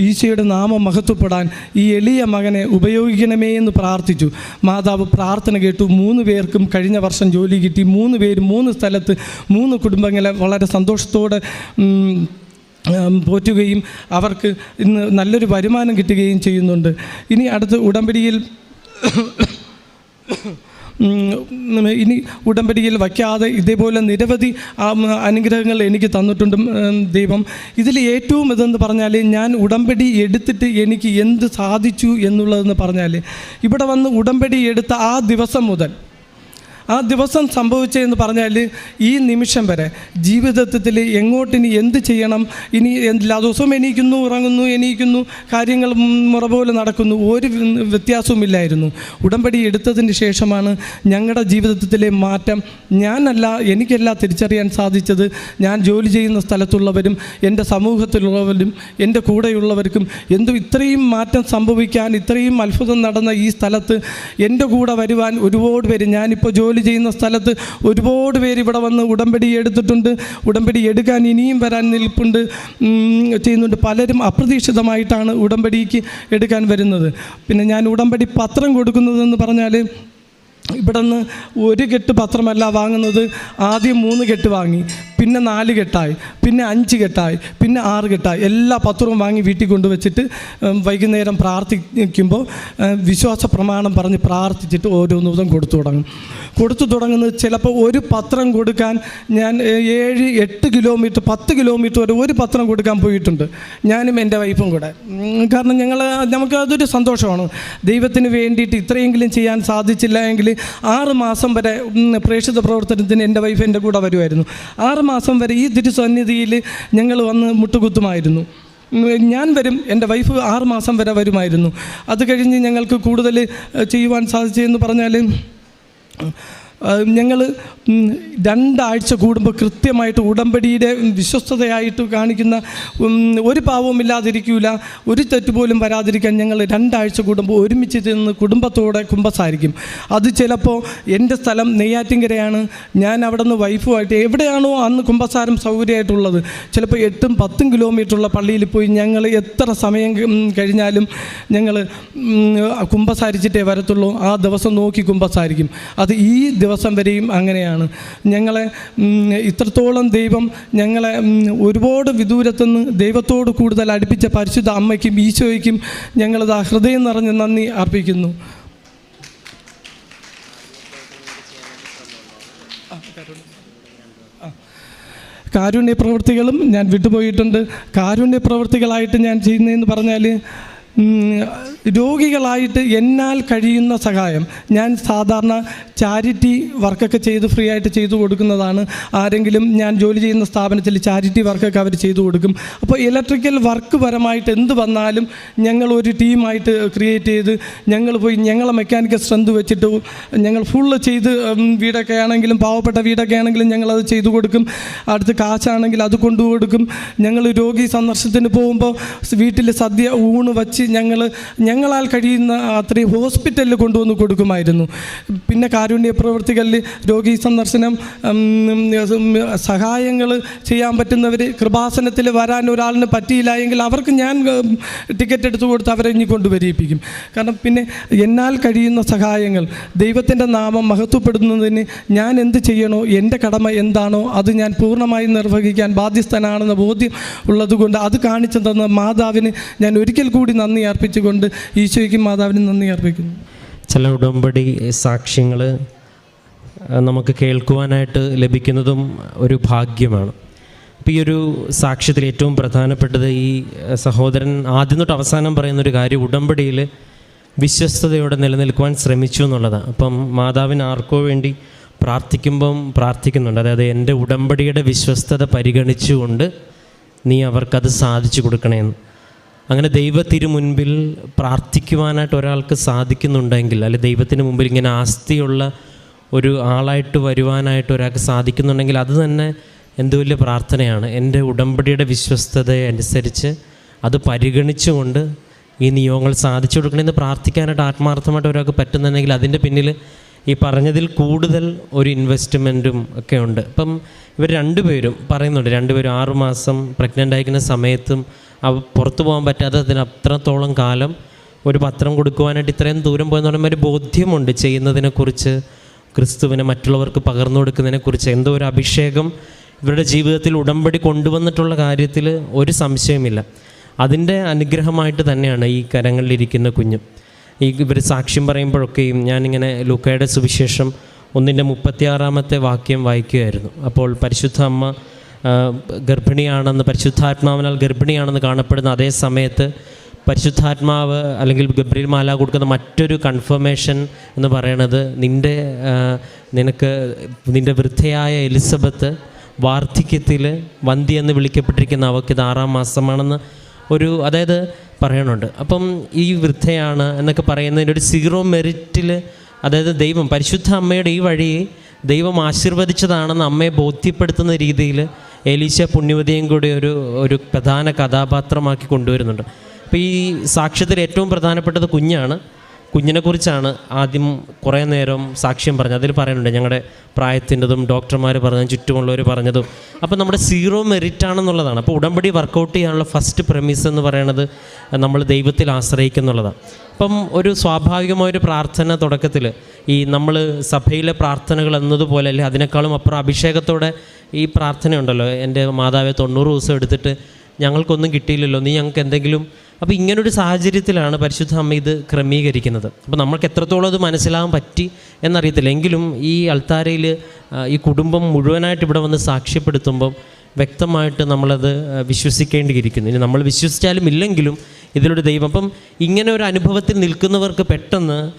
ഈശോയുടെ നാമം മഹത്വപ്പെടാൻ ഈ എളിയ മകനെ ഉപയോഗിക്കണമേ എന്ന് പ്രാർത്ഥിച്ചു. മാതാവ് പ്രാർത്ഥന കേട്ടു. മൂന്ന് പേർക്കും കഴിഞ്ഞ വർഷം ജോലി കിട്ടി. മൂന്ന് പേര് മൂന്ന് സ്ഥലത്ത് മൂന്ന് കുടുംബങ്ങളെ വളരെ സന്തോഷത്തോടെ പോറ്റുകയും അവർക്ക് ഇന്ന് നല്ലൊരു വരുമാനം കിട്ടുകയും ചെയ്യുന്നുണ്ട്. ഇനി അടുത്ത് ഉടമ്പടിയിൽ ഇനി ഉടമ്പടിയിൽ വയ്ക്കാതെ ഇതേപോലെ നിരവധി അനുഗ്രഹങ്ങൾ എനിക്ക് തന്നിട്ടുണ്ട് ദൈവം. ഇതിൽ ഏറ്റവും ഇതെന്ന് പറഞ്ഞാൽ ഞാൻ ഉടമ്പടി എടുത്തിട്ട് എനിക്ക് എന്ത് സാധിച്ചു എന്നുള്ളതെന്ന് പറഞ്ഞാൽ ഇവിടെ വന്ന് ഉടമ്പടി എടുത്ത ആ ദിവസം മുതൽ ആ ദിവസം സംഭവിച്ചതെന്ന് പറഞ്ഞാൽ ഈ നിമിഷം വരെ ജീവിതത്തിൽ എങ്ങോട്ടിനി എന്ത് ചെയ്യണം? ഇനി എല്ലാ ദിവസവും എണീക്കുന്നു ഉറങ്ങുന്നു എണീക്കുന്നു കാര്യങ്ങൾ മുറ പോലെ നടക്കുന്നു ഒരു വ്യത്യാസവുമില്ലായിരുന്നു. ഉടമ്പടി എടുത്തതിന് ശേഷമാണ് ഞങ്ങളുടെ ജീവിതത്തിലെ മാറ്റം. ഞാനല്ല എനിക്കല്ല തിരിച്ചറിയാൻ സാധിച്ചത്. ഞാൻ ജോലി ചെയ്യുന്ന സ്ഥലത്തുള്ളവരും എന്റെ സമൂഹത്തിലുള്ളവരും എന്റെ കൂടെയുള്ളവർക്കും എന്തു ഇത്രയും മാറ്റം സംഭവിക്കാൻ ഇത്രയും അത്ഭുതം നടന്ന ഈ സ്ഥലത്ത് എന്റെ കൂടെ വരുവാൻ ഒരുപാട് പേര്. ഞാനിപ്പോൾ ജോലി ചെയ്യുന്ന സ്ഥലത്ത് ഒരുപാട് പേര് ഇവിടെ വന്ന് ഉടമ്പടി എടുത്തിട്ടുണ്ട്. ഉടമ്പടി എടുക്കാൻ ഇനിയും വരാൻ നിൽപ്പുണ്ട്. ചെയ്യുന്നുണ്ട്. പലരും അപ്രതീക്ഷിതമായിട്ടാണ് ഉടമ്പടിക്ക് എടുക്കാൻ വരുന്നത്. പിന്നെ ഞാൻ ഉടമ്പടി പത്രം കൊടുക്കുന്നതെന്ന് പറഞ്ഞാൽ ഇവിടെ നിന്ന് ഒരു കെട്ട് പത്രമല്ല വാങ്ങുന്നത്. ആദ്യം മൂന്ന് കെട്ട് വാങ്ങി. പിന്നെ നാല് കെട്ടായി പിന്നെ അഞ്ച് കെട്ടായി പിന്നെ ആറ് കെട്ടായി. എല്ലാ പത്രവും വാങ്ങി വീട്ടിൽ കൊണ്ടുവച്ചിട്ട് വൈകുന്നേരം പ്രാർത്ഥിക്കുമ്പോൾ വിശ്വാസ പ്രമാണം പറഞ്ഞ് പ്രാർത്ഥിച്ചിട്ട് ഓരോന്നും കൊടുത്തു തുടങ്ങും. കൊടുത്തു തുടങ്ങുന്നത് ചിലപ്പോൾ ഒരു പത്രം കൊടുക്കാൻ ഞാൻ ഏഴ് എട്ട് കിലോമീറ്റർ പത്ത് കിലോമീറ്റർ വരെ ഒരു പത്രം കൊടുക്കാൻ പോയിട്ടുണ്ട്. ഞാനും എന്റെ വൈഫും കൂടെ. കാരണം ഞങ്ങൾ നമുക്ക് അതൊരു സന്തോഷമാണ്. ദൈവത്തിന് വേണ്ടിയിട്ട് ഇത്രയെങ്കിലും ചെയ്യാൻ സാധിച്ചില്ല എങ്കിൽ ആറ് മാസം വരെ പ്രേക്ഷിത പ്രവർത്തനത്തിന് എന്റെ വൈഫ് എന്റെ കൂടെ വരുമായിരുന്നു. ആറ് മാസം വരെ ഈ തിരുസന്നിധിയിൽ ഞങ്ങൾ വന്ന് മുട്ടുകുത്തുമായിരുന്നു. ഞാൻ വരും എന്റെ വൈഫ് ആറ് മാസം വരെ വരുമായിരുന്നു. അത് കഴിഞ്ഞ് ഞങ്ങൾക്ക് കൂടുതൽ ചെയ്യുവാൻ സാധിച്ചതെന്ന് പറഞ്ഞാൽ ഞങ്ങൾ രണ്ടാഴ്ച കൂടുമ്പോൾ കൃത്യമായിട്ട് ഉടമ്പടിയുടെ വിശ്വസ്തതയായിട്ട് കാണിക്കുന്ന ഒരു പാവവും ഇല്ലാതിരിക്കൂല ഒരു തെറ്റുപോലും വരാതിരിക്കാൻ ഞങ്ങൾ രണ്ടാഴ്ച കൂടുമ്പോൾ ഒരുമിച്ച് ചെന്ന് കുടുംബത്തോടെ കുമ്പസാരിക്കും. അത് ചിലപ്പോൾ എന്റെ സ്ഥലം നെയ്യാറ്റിങ്കരയാണ്. ഞാൻ അവിടെ നിന്ന് വൈഫുമായിട്ട് എവിടെയാണോ അന്ന് കുമ്പസാരം സൗകര്യമായിട്ടുള്ളത്. ചിലപ്പോൾ എട്ടും പത്തും കിലോമീറ്ററുള്ള പള്ളിയിൽ പോയി ഞങ്ങൾ എത്ര സമയം കഴിഞ്ഞാലും ഞങ്ങൾ കുമ്പസാരിച്ചിട്ടേ വരത്തുള്ളൂ. ആ ദിവസം നോക്കി കുമ്പസാരിക്കും. അത് ഈ ദിവസം വരെയും അങ്ങനെയാണ്. ഞങ്ങളെ ഇത്രത്തോളം ദൈവം ഞങ്ങളെ ഒരുപാട് വിദൂരത്തുനിന്ന് ദൈവത്തോട് കൂടുതൽ അടുപ്പിച്ച പരിശുദ്ധ അമ്മയ്ക്കും ഈശോയ്ക്കും ഞങ്ങളത് ഹൃദയം നിറഞ്ഞ് നന്ദി അർപ്പിക്കുന്നു. കാരുണ്യ. പ്രവൃത്തികളും ഞാൻ വിട്ടുപോയിട്ടുണ്ട്. കാരുണ്യ പ്രവൃത്തികളായിട്ട് ഞാൻ ചെയ്യുന്നതെന്ന് പറഞ്ഞാൽ രോഗികളായിട്ട് എന്നാൽ കഴിയുന്ന സഹായം. ഞാൻ സാധാരണ ചാരിറ്റി വർക്കൊക്കെ ചെയ്ത് ഫ്രീ ആയിട്ട് ചെയ്തു കൊടുക്കുന്നതാണ്. ആരെങ്കിലും ഞാൻ ജോലി ചെയ്യുന്ന സ്ഥാപനത്തിൽ ചാരിറ്റി വർക്കൊക്കെ അവർ ചെയ്തു കൊടുക്കും. അപ്പോൾ ഇലക്ട്രിക്കൽ വർക്ക് പരമായിട്ട് എന്ത് വന്നാലും ഞങ്ങൾ ഒരു ടീമായിട്ട് ക്രിയേറ്റ് ചെയ്ത് ഞങ്ങൾ പോയി ഞങ്ങളെ മെക്കാനിക്കൽ സ്ട്രെങ്ത് വെച്ചിട്ട് ഞങ്ങൾ ഫുള്ള് ചെയ്ത് വീടൊക്കെ ആണെങ്കിലും പാവപ്പെട്ട വീടൊക്കെ ആണെങ്കിലും ഞങ്ങളത് ചെയ്തു കൊടുക്കും. അടുത്ത് കാശാണെങ്കിൽ അത് കൊണ്ടു കൊടുക്കും ഞങ്ങൾ രോഗി സന്ദർശനത്തിന് പോകുമ്പോൾ വീട്ടിൽ സദ്യ ഊണ് വച്ച് ഞങ്ങൾ ഞങ്ങളാൽ കഴിയുന്ന അത്രയും ഹോസ്പിറ്റലിൽ കൊണ്ടുവന്ന് കൊടുക്കുമായിരുന്നു. പിന്നെ കാരുണ്യ പ്രവൃത്തികളിൽ രോഗി സന്ദർശനം സഹായങ്ങൾ ചെയ്യാൻ പറ്റുന്നവർ കൃപാസനത്തിൽ വരാൻ ഒരാളിന് പറ്റിയില്ല എങ്കിൽ അവർക്ക് ഞാൻ ടിക്കറ്റ് എടുത്തു കൊടുത്ത് അവരെ ഇനി കൊണ്ടുവരിയിപ്പിക്കും കാരണം പിന്നെ എന്നാൽ കഴിയുന്ന സഹായങ്ങൾ ദൈവത്തിന്റെ നാമം മഹത്വപ്പെടുന്നതിന് ഞാൻ എന്ത് ചെയ്യണോ എന്റെ കടമ എന്താണോ അത് ഞാൻ പൂർണമായി നിർവഹിക്കാൻ ബാധ്യസ്ഥനാണെന്ന ബോധ്യം ഉള്ളതുകൊണ്ട് അത് കാണിച്ചു തന്ന മാതാവിന് ഞാൻ ഒരിക്കൽ കൂടി നന്ദി അർപ്പിച്ചുകൊണ്ട് ഈശോയ്ക്കും മാതാവിനും നന്ദി അർപ്പിക്കുന്നു. ചില ഉടമ്പടി സാക്ഷ്യങ്ങൾ നമുക്ക് കേൾക്കുവാനായിട്ട് ലഭിക്കുന്നതും ഒരു ഭാഗ്യമാണ്. അപ്പോൾ ഈ ഒരു സാക്ഷ്യത്തിൽ ഏറ്റവും പ്രധാനപ്പെട്ടത് ഈ സഹോദരൻ ആദ്യം തൊട്ട് അവസാനം പറയുന്നൊരു കാര്യം ഉടമ്പടിയിൽ വിശ്വസ്തയോടെ നിലനിൽക്കുവാൻ ശ്രമിച്ചു എന്നുള്ളതാണ്. അപ്പം മാതാവിന് ആർക്കോ വേണ്ടി പ്രാർത്ഥിക്കുമ്പം പ്രാർത്ഥിക്കുന്നുണ്ട്. അതായത് എന്റെ ഉടമ്പടിയുടെ വിശ്വസ്തത പരിഗണിച്ചുകൊണ്ട് നീ അവർക്കത് സാധിച്ചു കൊടുക്കണമെന്ന് അങ്ങനെ ദൈവത്തിരു മുൻപിൽ പ്രാർത്ഥിക്കുവാനായിട്ട് ഒരാൾക്ക് സാധിക്കുന്നുണ്ടെങ്കിൽ അല്ലെ ദൈവത്തിന് മുമ്പിൽ ഇങ്ങനെ ആസ്തിയുള്ള ഒരു ആളായിട്ട് വരുവാനായിട്ട് ഒരാൾക്ക് സാധിക്കുന്നുണ്ടെങ്കിൽ അത് തന്നെ എന്ത് വലിയ പ്രാർത്ഥനയാണ്. എന്റെ ഉടമ്പടിയുടെ വിശ്വസ്തതയെ അനുസരിച്ച് അത് പരിഗണിച്ചുകൊണ്ട് ഈ നിയോഗങ്ങൾ സാധിച്ചു കൊടുക്കണമെന്ന് പ്രാർത്ഥിക്കാനായിട്ട് ആത്മാർത്ഥമായിട്ട് ഒരാൾക്ക് പറ്റുന്നുണ്ടെങ്കിൽ അതിന്റെ പിന്നിൽ ഈ പറഞ്ഞതിൽ കൂടുതൽ ഒരു ഇൻവെസ്റ്റ്മെന്റും ഒക്കെ ഉണ്ട്. ഇപ്പം ഇവർ രണ്ടുപേരും പറയുന്നുണ്ട് രണ്ടുപേരും ആറുമാസം പ്രഗ്നന്റ് ആയിരിക്കുന്ന സമയത്തും പുറത്തു പോകാൻ പറ്റാതെ അതിന് അത്രത്തോളം കാലം ഒരു പത്രം കൊടുക്കുവാനായിട്ട് ഇത്രയും ദൂരം പോയെന്ന് പറയുമ്പോൾ ഒരു ബോധ്യമുണ്ട് ചെയ്യുന്നതിനെക്കുറിച്ച് ക്രിസ്തുവിനെ മറ്റുള്ളവർക്ക് പകർന്നു കൊടുക്കുന്നതിനെക്കുറിച്ച്. എന്തോ ഒരു അഭിഷേകം ഇവരുടെ ജീവിതത്തിൽ ഉടമ്പടി കൊണ്ടുവന്നിട്ടുള്ള കാര്യത്തിൽ ഒരു സംശയമില്ല അതിന്റെ അനുഗ്രഹമായിട്ട് തന്നെയാണ് ഈ കരങ്ങളിലിരിക്കുന്ന കുഞ്ഞ്. ഈ ഇവർ സാക്ഷ്യം പറയുമ്പോഴൊക്കെയും ഞാനിങ്ങനെ ലൂക്കയുടെ സുവിശേഷം ഒന്നിന്റെ മുപ്പത്തിയാറാമത്തെ വാക്യം വായിക്കുകയായിരുന്നു. അപ്പോൾ പരിശുദ്ധ അമ്മ ഗർഭിണിയാണെന്ന് പരിശുദ്ധാത്മാവിനാൽ ഗർഭിണിയാണെന്ന് കാണപ്പെടുന്ന അതേ സമയത്ത് പരിശുദ്ധാത്മാവ് അല്ലെങ്കിൽ ഗബ്രിൽ മാല കൊടുക്കുന്ന മറ്റൊരു കൺഫർമേഷൻ എന്ന് പറയണത് നിന്റെ നിനക്ക് നിന്റെ വൃദ്ധയായ എലിസബത്ത് വാർദ്ധക്യത്തിൽ വന്തി എന്ന് വിളിക്കപ്പെട്ടിരിക്കുന്ന അവൾക്ക് ഇത് ആറാം മാസമാണെന്ന് ഒരു അതായത് പറയണുണ്ട്. അപ്പം ഈ വൃദ്ധയാണ് എന്നൊക്കെ പറയുന്നതിന്റെ ഒരു സീറോ മെറിറ്റിൽ അതായത് ദൈവം പരിശുദ്ധ അമ്മയുടെ ഈ വഴി ദൈവം ആശീർവദിച്ചതാണെന്ന് അമ്മയെ ബോധ്യപ്പെടുത്തുന്ന രീതിയിൽ എലീശ പുണ്യവതിയും കൂടി ഒരു ഒരു പ്രധാന കഥാപാത്രമാക്കി കൊണ്ടുവരുന്നുണ്ട്. അപ്പോൾ ഈ സാക്ഷ്യത്തിൽ ഏറ്റവും പ്രധാനപ്പെട്ടത് കുഞ്ഞാണ്. കുഞ്ഞിനെക്കുറിച്ചാണ് ആദ്യം കുറേ നേരം സാക്ഷ്യം പറഞ്ഞത്. അതിൽ പറയുന്നുണ്ട് ഞങ്ങളുടെ പ്രായത്തിന്റെതും ഡോക്ടർമാർ പറഞ്ഞതും ചുറ്റുമുള്ളവർ പറഞ്ഞതും അപ്പോൾ നമ്മുടെ സീറോ മെറിറ്റ് ആണെന്നുള്ളതാണ് അപ്പോൾ ഉടമ്പടി വർക്കൗട്ട് ചെയ്യാനുള്ള ഫസ്റ്റ് പ്രമിസ് എന്ന് പറയുന്നത് നമ്മൾ ദൈവത്തിൽ ആശ്രയിക്കുന്നുള്ളതാണ്. അപ്പം ഒരു സ്വാഭാവികമായൊരു പ്രാർത്ഥന തുടക്കത്തിൽ ഈ നമ്മൾ സഭയിലെ പ്രാർത്ഥനകൾ എന്നതുപോലെ അല്ലെ അതിനേക്കാളും അപ്പുറം അഭിഷേകത്തോടെ ഈ പ്രാർത്ഥനയുണ്ടല്ലോ. എന്റെ മാതാവെ തൊണ്ണൂറ് ദിവസം എടുത്തിട്ട് ഞങ്ങൾക്കൊന്നും കിട്ടിയില്ലല്ലോ നീ ഞങ്ങൾക്ക് എന്തെങ്കിലും അപ്പോൾ ഇങ്ങനൊരു സാഹചര്യത്തിലാണ് പരിശുദ്ധ അമ്മ ഇത് ക്രമീകരിക്കുന്നത്. അപ്പോൾ നമ്മൾക്ക് എത്രത്തോളം അത് മനസ്സിലാകാൻ പറ്റി എന്നറിയത്തില്ല. എങ്കിലും ഈ അൾത്താരയിൽ ഈ കുടുംബം മുഴുവനായിട്ട് ഇവിടെ വന്ന് സാക്ഷ്യപ്പെടുത്തുമ്പം വ്യക്തമായിട്ട് നമ്മളത് വിശ്വസിക്കേണ്ടിയിരിക്കുന്നു. ഇനി നമ്മൾ വിശ്വസിച്ചാലും ഇല്ലെങ്കിലും ഇതിലൊരു ദൈവം അപ്പം ഇങ്ങനെ ഒരു അനുഭവത്തിൽ നിൽക്കുന്നവർക്ക് പെട്ടെന്ന്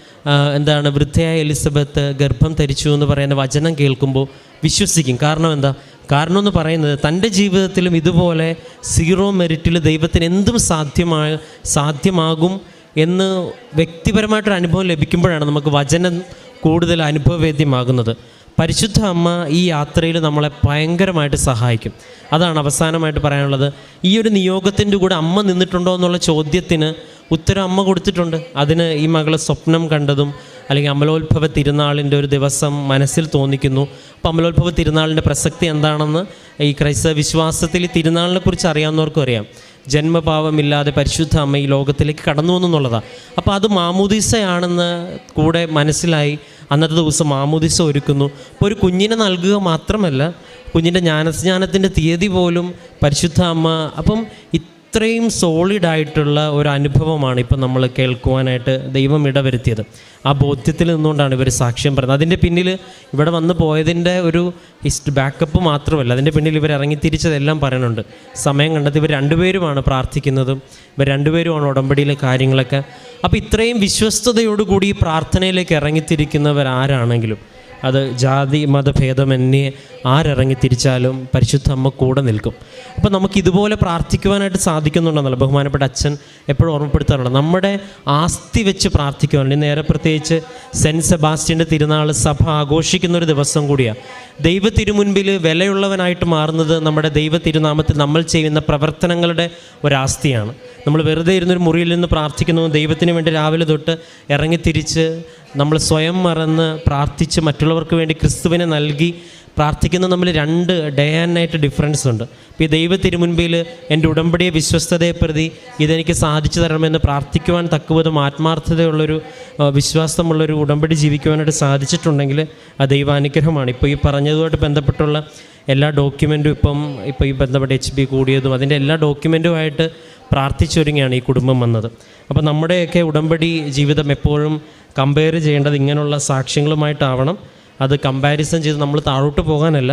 എന്താണ് വൃദ്ധയായ എലിസബത്ത് ഗർഭം ധരിച്ചു എന്ന് പറയുന്ന വചനം കേൾക്കുമ്പോൾ വിശ്വസിക്കും. കാരണം എന്താ? കാരണം എന്ന് പറയുന്നത് തന്റെ ജീവിതത്തിലും ഇതുപോലെ സീറോ മെറിറ്റിൽ ദൈവത്തിന് എന്തും സാധ്യമായ സാധ്യമാകും എന്ന് വ്യക്തിപരമായിട്ടൊരു അനുഭവം ലഭിക്കുമ്പോഴാണ് നമുക്ക് വചനം കൂടുതൽ അനുഭവവേദ്യമാകുന്നത്. പരിശുദ്ധ അമ്മ ഈ യാത്രയിൽ നമ്മളെ ഭയങ്കരമായിട്ട് സഹായിക്കും. അതാണ് അവസാനമായിട്ട് പറയാനുള്ളത്. ഈ ഒരു നിയോഗത്തിന്റെ കൂടെ അമ്മ നിന്നിട്ടുണ്ടോ എന്നുള്ള ചോദ്യത്തിന് ഉത്തരം അമ്മ കൊടുത്തിട്ടുണ്ട്. അതിന് ഈ മകൾ സ്വപ്നം കണ്ടതും അല്ലെങ്കിൽ അമലോത്ഭവ തിരുനാളിന്റെ ഒരു ദിവസം മനസ്സിൽ തോന്നിക്കുന്നു. അപ്പോൾ അമലോത്ഭവ തിരുനാളിന്റെ പ്രസക്തി എന്താണെന്ന് ഈ ക്രൈസ്തവ വിശ്വാസത്തിൽ തിരുനാളിനെ കുറിച്ച് അറിയാവുന്നവർക്കും അറിയാം. ജന്മഭാവമില്ലാതെ പരിശുദ്ധ അമ്മ ഈ ലോകത്തിലേക്ക് കടന്നു എന്നുള്ളതാണ് അപ്പോൾ അത് മാമൂദിസയാണെന്ന് കൂടെ മനസ്സിലായി. അന്നത്തെ ദിവസം മാമൂദിസ ഒരുക്കുന്നു. അപ്പോൾ ഒരു കുഞ്ഞിനെ നൽകുക മാത്രമല്ല കുഞ്ഞിന്റെ ജ്ഞാനസ്നാനത്തിന്റെ തീയതി പോലും പരിശുദ്ധ അമ്മ അപ്പം ഇത്രയും സോളിഡായിട്ടുള്ള ഒരു അനുഭവമാണ് ഇപ്പം നമ്മൾ കേൾക്കുവാനായിട്ട് ദൈവം ഇടവരുത്തിയത്. ആ ബോധ്യത്തിൽ നിന്നുകൊണ്ടാണ് ഇവർ സാക്ഷ്യം പറയുന്നത്. അതിന്റെ പിന്നിൽ ഇവിടെ വന്ന് പോയതിന്റെ ഒരു ഹിസ്റ്റ് ബാക്കപ്പ് മാത്രമല്ല അതിന്റെ പിന്നിൽ ഇവർ ഇറങ്ങിത്തിരിച്ചതെല്ലാം പറയുന്നുണ്ട് സമയം കണ്ടെത്തി ഇവർ രണ്ടുപേരുമാണ് പ്രാർത്ഥിക്കുന്നതും ഇവർ രണ്ടുപേരുമാണ് ഉടമ്പടിയിലെ കാര്യങ്ങളൊക്കെ. അപ്പോൾ ഇത്രയും വിശ്വസ്തയോടുകൂടി ഈ പ്രാർത്ഥനയിലേക്ക് ഇറങ്ങിത്തിരിക്കുന്നവർ ആരാണെങ്കിലും അത് ജാതി മതഭേദമന്യേ ആരിറങ്ങി തിരിച്ചാലും പരിശുദ്ധ അമ്മ കൂടെ നിൽക്കും. അപ്പോൾ നമുക്ക് ഇതുപോലെ പ്രാർത്ഥിക്കുവാനായിട്ട് സാധിക്കുന്നുണ്ടെന്നല്ല. ബഹുമാനപ്പെട്ട അച്ഛൻ എപ്പോഴും ഓർമ്മപ്പെടുത്താറുണ്ട്. നമ്മുടെ ആസ്തി വെച്ച് പ്രാർത്ഥിക്കുവാനുണ്ട്. നേരെ പ്രത്യേകിച്ച് സെന്റ് സെബാസ്റ്റ്യന്റെ തിരുനാൾ സഭ ആഘോഷിക്കുന്ന ഒരു ദിവസം കൂടിയാണ് ദൈവ തിരുമുൻപിൽ വിലയുള്ളവനായിട്ട് മാറുന്നത് നമ്മുടെ ദൈവ തിരുനാമത്തിൽ നമ്മൾ ചെയ്യുന്ന പ്രവർത്തനങ്ങളുടെ ഒരാസ്തിയാണ്. നമ്മൾ വെറുതെ ഇരുന്നൊരു മുറിയിൽ നിന്ന് പ്രാർത്ഥിക്കുന്നു. ദൈവത്തിന് വേണ്ടി രാവിലെ തൊട്ട് ഇറങ്ങിത്തിരിച്ച് നമ്മൾ സ്വയം മറന്ന് പ്രാർത്ഥിച്ച് മറ്റുള്ളവർക്ക് വേണ്ടി ക്രിസ്തുവിനെ നൽകി പ്രാർത്ഥിക്കുന്ന നമ്മൾ രണ്ട് ഡേ ആൻഡ് നൈറ്റ് ഡിഫറൻസ് ഉണ്ട്. ഈ ദൈവ തിരുമുൻപിൽ എന്റെ ഉടമ്പടിയെ വിശ്വസ്തതയെ പ്രതി ഇതെനിക്ക് സാധിച്ചു തരണമെന്ന് പ്രാർത്ഥിക്കുവാൻ തക്കുവതും ആത്മാർത്ഥതയുള്ളൊരു വിശ്വാസമുള്ളൊരു ഉടമ്പടി ജീവിക്കുവാനായിട്ട് സാധിച്ചിട്ടുണ്ടെങ്കിൽ ആ ദൈവാനുഗ്രഹമാണ്. ഇപ്പോൾ ഈ പറഞ്ഞതുമായിട്ട് ബന്ധപ്പെട്ടുള്ള എല്ലാ ഡോക്യുമെന്റും ഇപ്പം ഇപ്പോൾ ഈ ബന്ധപ്പെട്ട എച്ച് ബി കൂടിയതും അതിന്റെ എല്ലാ ഡോക്യുമെന്റുമായിട്ട് പ്രാർത്ഥിച്ചൊരുങ്ങിയാണ് ഈ കുടുംബം വന്നത്. അപ്പോൾ നമ്മുടെയൊക്കെ ഉടമ്പടി ജീവിതം എപ്പോഴും കമ്പയർ ചെയ്യേണ്ടത് ഇങ്ങനെയുള്ള സാക്ഷ്യങ്ങളുമായിട്ടാവണം അത് കമ്പാരിസൺ ചെയ്ത് നമ്മൾ താഴോട്ട് പോകാനല്ല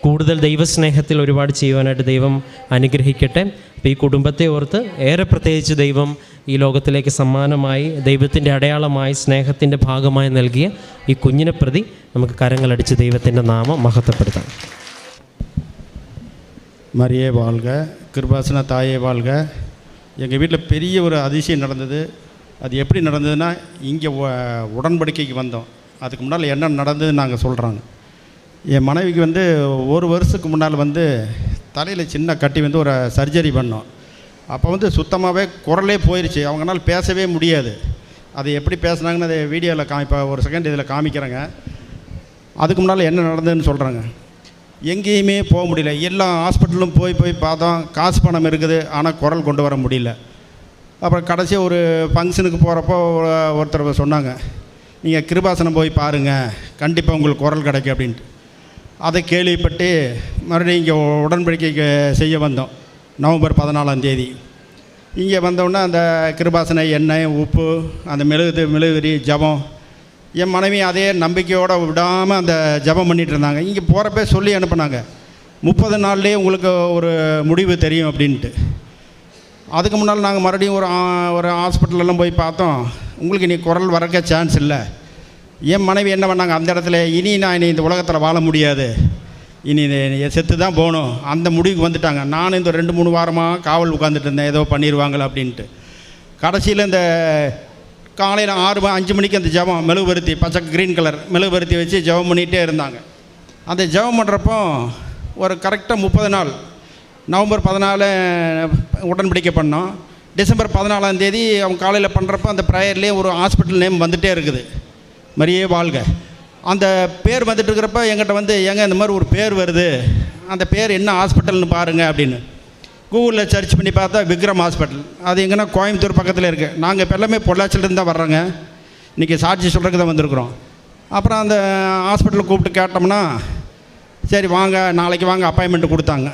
കൂടുതൽ ദൈവസ്നേഹത്തിൽ ഒരുപാട് ചെയ്യുവാനായിട്ട് ദൈവം അനുഗ്രഹിക്കട്ടെ അപ്പോൾ ഈ കുടുംബത്തെ ഓർത്ത് ഏറെ പ്രത്യേകിച്ച് ദൈവം ഈ ലോകത്തിലേക്ക് സമ്മാനമായി ദൈവത്തിൻ്റെ അടയാളമായി സ്നേഹത്തിൻ്റെ ഭാഗമായി നൽകിയ ഈ കുഞ്ഞിനെ പ്രതി നമുക്ക് കരങ്ങളടിച്ച് ദൈവത്തിൻ്റെ നാമം മഹത്വപ്പെടുത്താം மரியே வாழ்க கிருபாசன தாயே வாழ்க எங்கள் வீட்டில் பெரிய ஒரு அதிசயம் நடந்தது அது எப்படி நடந்ததுன்னா இங்கே உடன்படிக்கைக்கு வந்தோம். அதுக்கு முன்னால் என்ன நடந்ததுன்னு நாங்கள் சொல்கிறாங்க என் மனைவிக்கு வந்து ஒரு வருஷத்துக்கு முன்னால் வந்து தலையில் சின்ன கட்டி வந்து ஒரு சர்ஜரி பண்ணோம். அப்போ வந்து சுத்தமாகவே குரலே போயிடுச்சு அவங்களால பேசவே முடியாது. அது எப்படி பேசுனாங்கன்னு அதை வீடியோவில் காமிப்பா ஒரு செகண்ட் இதில் காமிக்கிறேங்க. அதுக்கு முன்னால் என்ன நடந்ததுன்னு சொல்கிறாங்க எங்கேயுமே போக முடியல. எல்லா ஹாஸ்பிட்டலும் போய் போய் பார்த்தோம். காசு பணம் இருக்குது. ஆனால் குரல் கொண்டு வர முடியல. அப்புறம் கடைசியாக ஒரு ஃபங்க்ஷனுக்கு போகிறப்போ ஒருத்தர் சொன்னாங்க நீங்கள் கிருபாசனம் போய் பாருங்கள் கண்டிப்பாக உங்களுக்கு குரல் கிடைக்கும் அப்படின்ட்டு. அதை கேள்விப்பட்டு மறுபடியும் இங்கே உடன்படிக்கை செய்ய வந்தோம் நவம்பர் பதினாலாம் தேதி. இங்கே வந்தோடனே அந்த கிருபாசனை எண்ணெய் உப்பு அந்த மெழுகு மெழுகுதிரி ஜபம் என் மனைவி அதே நம்பிக்கையோடு விடாமல் அந்த ஜபம் பண்ணிகிட்டு இருந்தாங்க. இங்கே போகிறப்ப சொல்லி அனுப்புனாங்க முப்பது நாள்லேயே உங்களுக்கு ஒரு முடிவு தெரியும் அப்படின்ட்டு. அதுக்கு முன்னால் நாங்கள் மறுபடியும் ஒரு ஒரு ஹாஸ்பிட்டலெல்லாம் போய் பார்த்தோம். உங்களுக்கு இனி குரல் வரக்க சான்ஸ் இல்லை. என் மனைவி என்ன பண்ணாங்க? அந்த இடத்துல இனி நான் இனி இந்த உலகத்தில் வாழ முடியாது. இனி இது செத்து தான் போகணும். அந்த முடிவுக்கு வந்துட்டாங்க. நான் இந்த ரெண்டு மூணு வாரமாக காவல் உட்காந்துட்டு இருந்தேன். ஏதோ பண்ணிடுவாங்களா அப்படின்ட்டு. கடைசியில் இந்த காலையில் ஆறு அஞ்சு மணிக்கு அந்த ஜெபம் மெழுகுபருத்தி பச்சை க்ரீன் கலர் மெழுகுபருத்தி வச்சு ஜெபம் பண்ணிகிட்டே இருந்தாங்க. அந்த ஜெபம் பண்ணுறப்போ ஒரு கரெக்டாக முப்பது நாள் நவம்பர் பதினாலு உடன்படிக்கை பண்ணோம். டிசம்பர் பதினாலாம் தேதி அவங்க காலையில் பண்ணுறப்போ அந்த ப்ரேயர்லேயே ஒரு ஹாஸ்பிட்டல் நேம் வந்துகிட்டே இருக்குது. மரியே வாழ்க. அந்த பேர் வந்துட்டு இருக்கிறப்ப எங்கிட்ட வந்து எங்கே இந்த மாதிரி ஒரு பேர் வருது. அந்த பேர் என்ன ஹாஸ்பிட்டல்னு பாருங்கள் அப்படின்னு. கூகுளில் சர்ச் பண்ணி பார்த்தா விக்ரம் ஹாஸ்பிட்டல் அது எங்கன்னா கோயம்புத்தூர் பக்கத்தில் இருக்குது நாங்கள் இப்போ எல்லாமே பொள்ளாச்சிலேருந்து தான் வர்றோங்க. இன்றைக்கி சாட்சி சொல்கிறதுக்கு தான் வந்திருக்கிறோம். அப்புறம் அந்த ஹாஸ்பிட்டலில் கூப்பிட்டு கேட்டோம்னா சரி வாங்க நாளைக்கு வாங்க அப்பாயின்மெண்ட் கொடுத்தாங்க.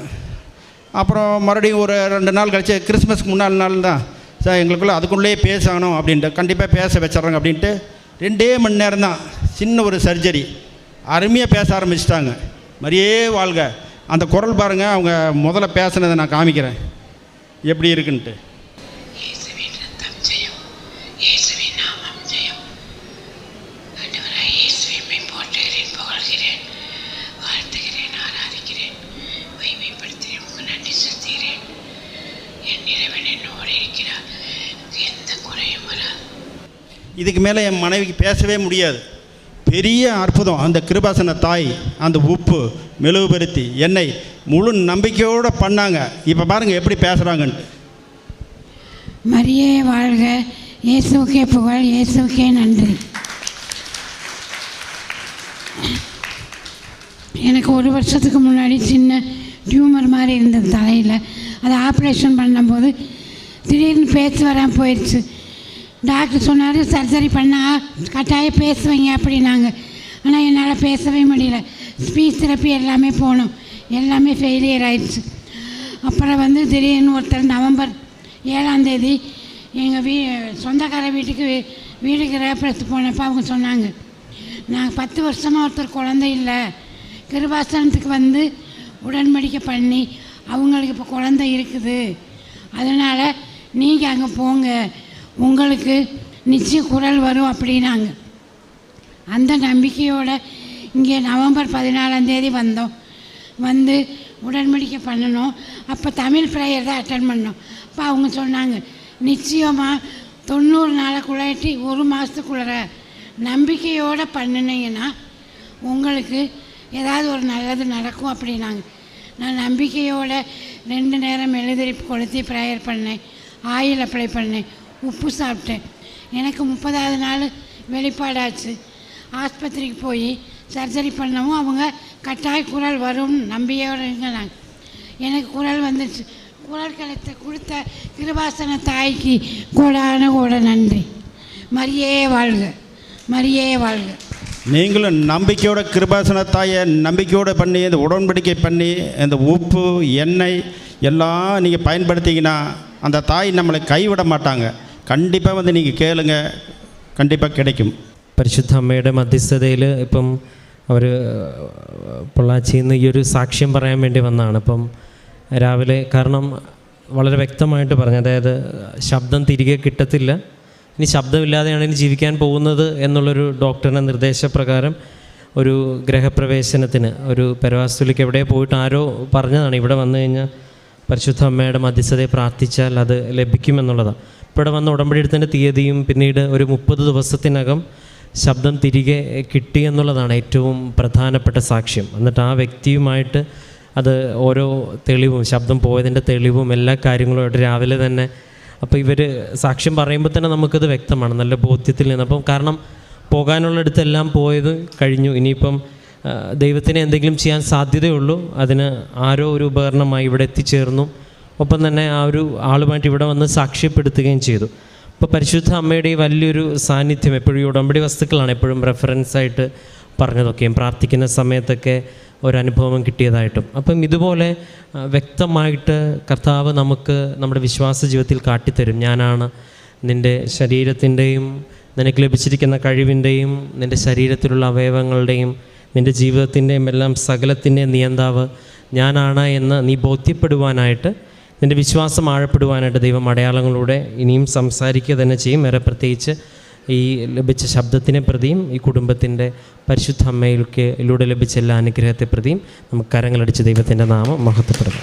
அப்புறம் மறுபடியும் ஒரு ரெண்டு நாள் கழிச்சு கிறிஸ்மஸ்க்கு முன்னாள் நாள் தான். சார் எங்களுக்குள்ளே அதுக்குள்ளேயே பேசணும் அப்படின்ட்டு கண்டிப்பாக பேச வச்சிட்றாங்க அப்படின்ட்டு ரெண்டே மணி நேரம் தான் சின்ன ஒரு சர்ஜரி. அருமையாக பேச ஆரம்பிச்சிட்டாங்க. மாதிரியே வாழ்க. அந்த குரல் பாருங்கள் அவங்க முதல்ல பேசுனதை நான் காமிக்கிறேன். எப்படி இருக்குன்ட்டு. இதுக்கு மேலே என் மனைவிக்கு பேசவே முடியாது. பெரிய அற்புதம் அந்த கிருபாசன தாய் அந்த உப்பு மெழுகுபருத்தி எண்ணெய் முழு நம்பிக்கையோடு பண்ணாங்க. இப்போ பாருங்கள் எப்படி பேசுகிறாங்கன்ட்டு மரியே வாழ்க இயேசுக்கே புகழ் இயேசுக்கே நன்றி. எனக்கு ஒரு வருஷத்துக்கு முன்னாடி சின்ன டியூமர் மாதிரி இருந்தது தலையில். அதை ஆப்ரேஷன் பண்ணும்போது திடீர்னு பேச்சு வராமல் போயிடுச்சு டாக்டர் சொன்னார் சர்ஜரி பண்ணால் கட்டாயம் பேசுவீங்க அப்படின்னாங்க. ஆனால் என்னால் பேசவே முடியல. ஸ்பீச் தெரப்பி எல்லாமே போனோம் எல்லாமே ஃபெயிலியர் ஆயிடுச்சு. அப்புறம் வந்து திடீர்னு ஒருத்தர் நவம்பர் ஏழாந்தேதி எங்கள் வீ சொந்தக்கார வீட்டுக்கு வீடுக்கு வீடு போனப்போ அவங்க சொன்னாங்க நாங்கள் பத்து வருஷமாக ஒருத்தர் குழந்தை இல்லை. கிருபாசனத்துக்கு வந்து உடன்படிக்கை பண்ணி அவங்களுக்கு இப்போ குழந்தை இருக்குது. அதனால் நீங்கள் அங்கே போங்க. உங்களுக்கு நிச்சயம் குரல் வரும் அப்படின்னாங்க. அந்த நம்பிக்கையோடு இங்கே நவம்பர் பதினாலாந்தேதி வந்தோம். வந்து உடன்படிக்கை பண்ணணும். அப்போ தமிழ் ப்ரேயர் தான் அட்டன் பண்ணோம் அப்போ அவங்க சொன்னாங்க நிச்சயமாக தொண்ணூறு நாளைக்குள்ளாட்டி ஒரு மாதத்துக்குள்ளார நம்பிக்கையோடு பண்ணினீங்கன்னா உங்களுக்கு ஏதாவது ஒரு நல்லது நடக்கும் அப்படின்னாங்க. நான் நம்பிக்கையோட ரெண்டு நேரம் எழுதிரிப்பு கொளுத்தி ப்ரேயர் பண்ணேன். ஆயில் அப்ளை பண்ணேன். உப்பு சாப்பிட்டேன். எனக்கு முப்பதாவது நாள் வெளிப்பாடாச்சு. ஆஸ்பத்திரிக்கு போய் சர்ஜரி பண்ணவும் அவங்க கட்டாய குரல் வரும் நம்பியவருங்க நாங்கள் எனக்கு குரல் வந்துச்சு. குரல் கலத்தை கொடுத்த கிருபாசன தாய்க்கு கூடான கூட நன்றி. மரியே வாழ்க. மரியே வாழ்க. நீங்களும் நம்பிக்கையோட கிருபாசன தாயை நம்பிக்கையோடு பண்ணி இந்த உடன்படிக்கை பண்ணி இந்த உப்பு எண்ணெய் எல்லாம் நீங்கள் பயன்படுத்திங்கன்னா அந்த தாய் நம்மளை கைவிட மாட்டாங்க. கண்டிப்பாக வந்து நீங்கள் கேளுங்க கண்டிப்பாக கிடைக்கும் പരിശുദ്ധ അമ്മയുടെ മധ്യസ്ഥതയിൽ ഇപ്പം അവർ പൊള്ളാച്ചിയിൽ നിന്ന് ഈ ഒരു സാക്ഷ്യം പറയാൻ വേണ്ടി വന്നതാണ് ഇപ്പം രാവിലെ കാരണം വളരെ വ്യക്തമായിട്ട് പറഞ്ഞു അതായത് ശബ്ദം തിരികെ കിട്ടത്തില്ല ഇനി ശബ്ദമില്ലാതെയാണ് ഇനി ജീവിക്കാൻ പോകുന്നത് എന്നുള്ളൊരു ഡോക്ടറിൻ്റെ നിർദ്ദേശപ്രകാരം ഒരു ഗ്രഹപ്രവേശനത്തിന് ഒരു പെരവാസ്തുലിക്ക് എവിടെ പോയിട്ട് ആരോ പറഞ്ഞതാണ് ഇവിടെ വന്നു കഴിഞ്ഞാൽ പരിശുദ്ധ അമ്മയുടെ മധ്യസ്ഥതയെ പ്രാർത്ഥിച്ചാൽ അത് ലഭിക്കുമെന്നുള്ളതാണ് ഇപ്പോൾ ഇവിടെ വന്ന ഉടമ്പടി എടുത്തതിന്റെ തീയതിയും പിന്നീട് ഒരു മുപ്പത് ദിവസത്തിനകം ശബ്ദം തിരികെ കിട്ടി എന്നുള്ളതാണ് ഏറ്റവും പ്രധാനപ്പെട്ട സാക്ഷ്യം. എന്നിട്ട് ആ വ്യക്തിയുമായിട്ട് അത് ഓരോ തെളിവും ശബ്ദം പോയതിന്റെ തെളിവും എല്ലാ കാര്യങ്ങളുമായിട്ട് രാവിലെ തന്നെ അപ്പോൾ ഇവർ സാക്ഷ്യം പറയുമ്പോൾ തന്നെ നമുക്കത് വ്യക്തമാണ് നല്ല ബോധ്യത്തിൽ നിന്ന്. അപ്പം കാരണം പോകാനുള്ളിടത്തെല്ലാം പോയത് കഴിഞ്ഞു. ഇനിയിപ്പം ദൈവത്തിന് എന്തെങ്കിലും ചെയ്യാൻ സാധ്യതയുള്ളൂ അതിന് ആരോ ഒരു ഉപകരണമായി ഇവിടെ എത്തിച്ചേർന്നു. ഒപ്പം തന്നെ ആ ഒരു ആളുമായിട്ട് ഇവിടെ വന്ന് സാക്ഷ്യപ്പെടുത്തുകയും ചെയ്തു. അപ്പോൾ പരിശുദ്ധ അമ്മയുടെ ഈ വലിയൊരു സാന്നിധ്യം എപ്പോഴും ഈ ഉടമ്പടി വസ്തുക്കളാണ് എപ്പോഴും റെഫറൻസ് ആയിട്ട് പറഞ്ഞതൊക്കെയും പ്രാർത്ഥിക്കുന്ന സമയത്തൊക്കെ ഒരനുഭവം കിട്ടിയതായിട്ടും. അപ്പം ഇതുപോലെ വ്യക്തമായിട്ട് കർത്താവ് നമുക്ക് നമ്മുടെ വിശ്വാസ ജീവിതത്തിൽ കാട്ടിത്തരും. ഞാനാണ് നിന്റെ ശരീരത്തിന്റെയും നിനക്ക് ലഭിച്ചിരിക്കുന്ന കഴിവിന്റെയും നിന്റെ ശരീരത്തിലുള്ള അവയവങ്ങളുടെയും നിന്റെ ജീവിതത്തിന്റെയും എല്ലാം സകലത്തിന്റെയും നിയന്താവ് ഞാനാണ് എന്ന് നീ ബോധ്യപ്പെടുവാനായിട്ട് നിന്റെ വിശ്വാസം ആഴപ്പെടുവാനായിട്ട് ദൈവം അടയാളങ്ങളിലൂടെ ഇനിയും സംസാരിക്കുക തന്നെ ചെയ്യും. വേറെ പ്രത്യേകിച്ച് ഈ ലഭിച്ച ശബ്ദത്തിനെ പ്രതിയും ഈ കുടുംബത്തിന്റെ പരിശുദ്ധ അമ്മയിലേക്ക് ലൂടെ ലഭിച്ച എല്ലാ അനുഗ്രഹത്തെ പ്രതിയും നമുക്ക് കരങ്ങളടിച്ച് ദൈവത്തിന്റെ നാമം മഹത്വപ്പെടുന്നു